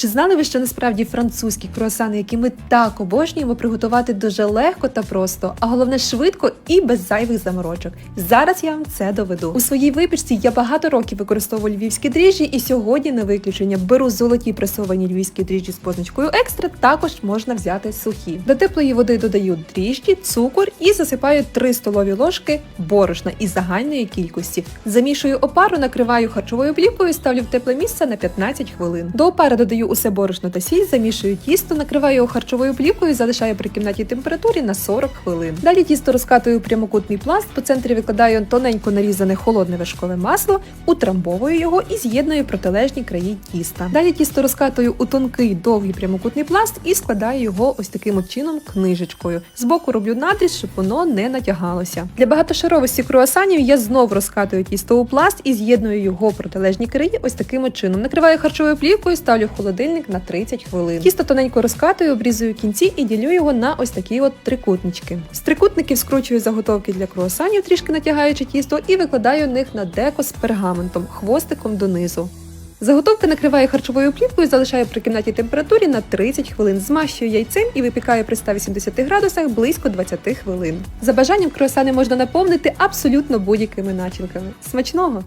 Чи знали ви, що насправді французькі круасани, які ми так обожнюємо, приготувати дуже легко та просто, а головне швидко і без зайвих заморочок. Зараз я вам це доведу. У своїй випічці я багато років використовую львівські дріжджі, і сьогодні на виключення беру золоті пресовані львівські дріжджі з позначкою екстра. Також можна взяти сухі. До теплої води додаю дріжджі, цукор і засипаю 3 столові ложки борошна із загальної кількості. Замішую опару, накриваю харчовою плівкою, ставлю в тепле місце на 15 хвилин. До опари додаю усе борошно та сіль, замішую тісто, накриваю його харчовою плівкою, залишаю при кімнатній температурі на 40 хвилин. Далі тісто розкатую у прямокутний пласт, по центрі викладаю тоненько нарізане холодне вершкове масло, утрамбовую його і з'єдную протилежні краї тіста. Далі тісто розкатую у тонкий довгий прямокутний пласт і складаю його ось таким чином книжечкою. Збоку роблю надріз, щоб воно не натягалося. Для багатошаровості круасанів я знов розкатую тісто у пласт і з'єдную його протилежні краї ось таким чином. Накриваю харчовою плівкою, ставлю в холодильник на 30 хвилин. Тісто тоненько розкатую, обрізую кінці і ділю його на ось такі от трикутнички. З трикутників скручую заготовки для круасанів, трішки натягаючи тісто, і викладаю них на деко з пергаментом, хвостиком донизу. Заготовки накриваю харчовою плівкою, залишаю при кімнатній температурі на 30 хвилин, змащую яйцем і випікаю при 180 градусах близько 20 хвилин. За бажанням круасани можна наповнити абсолютно будь-якими начинками. Смачного!